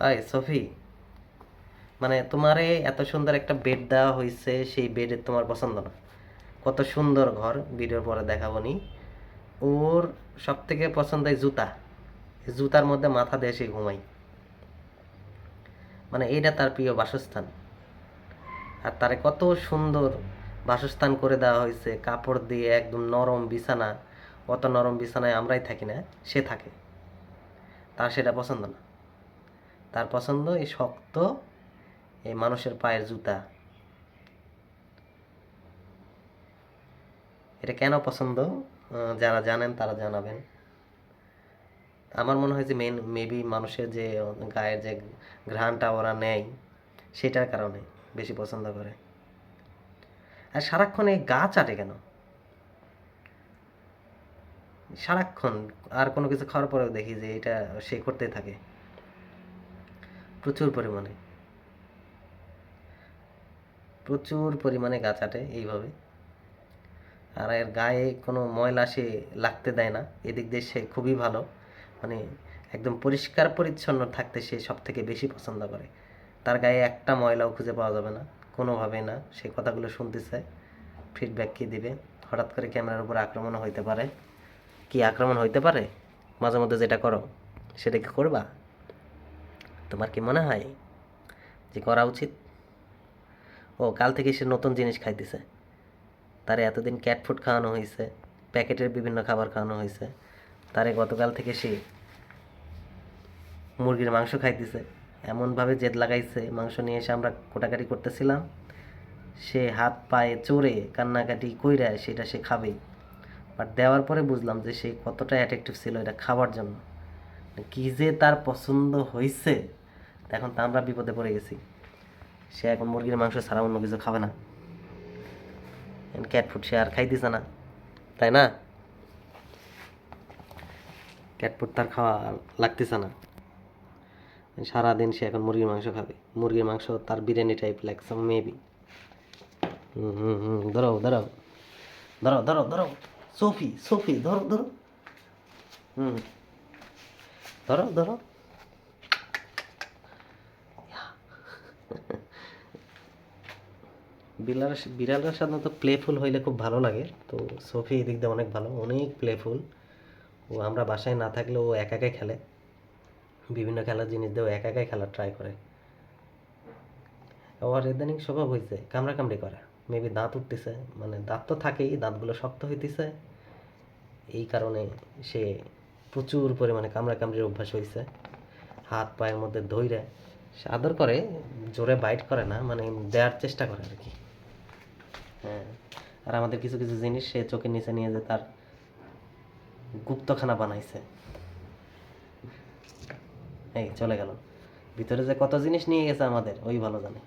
High Safi. মানে তোমারে এত সুন্দর একটা বেড দেওয়া হয়েছে সেই বেডে তোমার পছন্দ না। কত সুন্দর ঘর ভিডিওর পরে দেখাবো নি ওর সব থেকে পছন্দ জুতা জুতার মধ্যে মাথা দিয়ে সে ঘুমাই। মানে এইটা তার প্রিয় বাসস্থান। আর তারে কত সুন্দর বাসস্থান করে দেওয়া হয়েছে কাপড় দিয়ে একদম নরম বিছানা। অত নরম বিছানায় আমরাই থাকি না, সে থাকে। তার সেটা পছন্দ না। তার পছন্দ এই শক্ত এই মানুষের পায়ের জুতা। এটা কেন পছন্দ? যারা জানেন তারা জানাবেন। আমার মনে হয় যে মেন মেবি মানুষের যে, গায়ের যে ঘ্রাণটা ওরা নেয়, সেটার কারণে বেশি পছন্দ করে। আর সারাক্ষণ এই গা চাটে কেন? সারাক্ষণ আর কোনো কিছু খাওয়ার পরেও দেখি যে এটা সে করতেই থাকে। প্রচুর পরিমাণে। প্রচুর পরিমাণে গা চাটে এইভাবে। আর এর গায়ে কোনো ময়লা সে লাগতে দেয় না। এদিক দিয়ে সে খুবই ভালো। মানে একদম পরিষ্কার পরিচ্ছন্ন থাকতে সে সব থেকে বেশি পছন্দ করে। তার গায়ে একটা ময়লাও খুঁজে পাওয়া যাবে না। কোনোভাবে না। সে কথাগুলো শুনতে চায় ফিডব্যাক কি দিবে? হঠাৎ করে ক্যামেরার উপর আক্রমণ হইতে পারে। কি আক্রমণ হইতে পারে? মাঝে মধ্যে যেটা করো, সেটা কি করবা? তোমার কি মনে হয় যে করা উচিত? ও, কাল থেকে সে নতুন জিনিস খাইতেছে। তারে এতদিন ক্যাট ফুড খাওয়ানো হয়েছে প্যাকেটের বিভিন্ন খাবার খাওয়ানো হয়েছে তারে গতকাল থেকে সে মুরগির মাংস খাইতেছে। এমনভাবে জেদ লাগাইছে, মাংস নিয়ে এসে আমরা কোটাকাটি করতেছিলাম। সে হাত পায়ে চড়ে কান্নাকাটি কইরা সেটা সে খাবেই বাট দেওয়ার পরে বুঝলাম যে সে কতটা অ্যাট্রাকটিভ ছিল এটা খাওয়ার জন্য। কি যে তার পছন্দ হয়েছে এখন তা আমরা বিপদে পড়ে গেছি। সে এখন মুরগির মাংস ছাড়া অন্য কিছু খাবে না। ক্যাট ফুড সে আর খাইতেছে না, তাই না? ক্যাট ফুড তার খাওয়া লাগতেছে না। সারাদিন সে এখন মুরগির মাংস খাবে। মুরগির মাংস তার বিরিয়ানি টাইপ লাগছে মেবি হুম হুম হুম, ধরো ধরো। ধরো ধরো ধরো। সোফি সোফি, ধরো ধরো। হুম। ধরো ধরো। বিড়াল বিড়ালের সাধারণত প্লেফুল হইলে খুব ভালো লাগে। তো সোফি এদিক দিয়ে অনেক ভালো, অনেক প্লেফুল ও আমরা বাসায় না থাকলেও ও একা একাই খেলে। বিভিন্ন খেলার জিনিস দিয়েও একা একাই খেলার ট্রাই করে। আবার ইদানিং স্বভাব হয়েছে কামড়া কামড়ি করে। মেবি দাঁত উঠতেছে মানে দাঁত তো থাকেই, দাঁতগুলো শক্ত হইতেছে। এই কারণে সে প্রচুর পরিমাণে কামড়া কামড়ির অভ্যাস হয়েছে হাত পায়ের মধ্যে ধইরে, সে আদর করে, জোরে বাইট করে না মানে দেওয়ার চেষ্টা করে আর কি। হ্যাঁ। আর আমাদের কিছু কিছু জিনিস সে চোখের নিচে নিয়ে যে তার গুপ্তখানা বানাইছে। এই চলে গেল। ভিতরে যে কত জিনিস নিয়ে গেছে আমাদের, ওই ভালো জানে।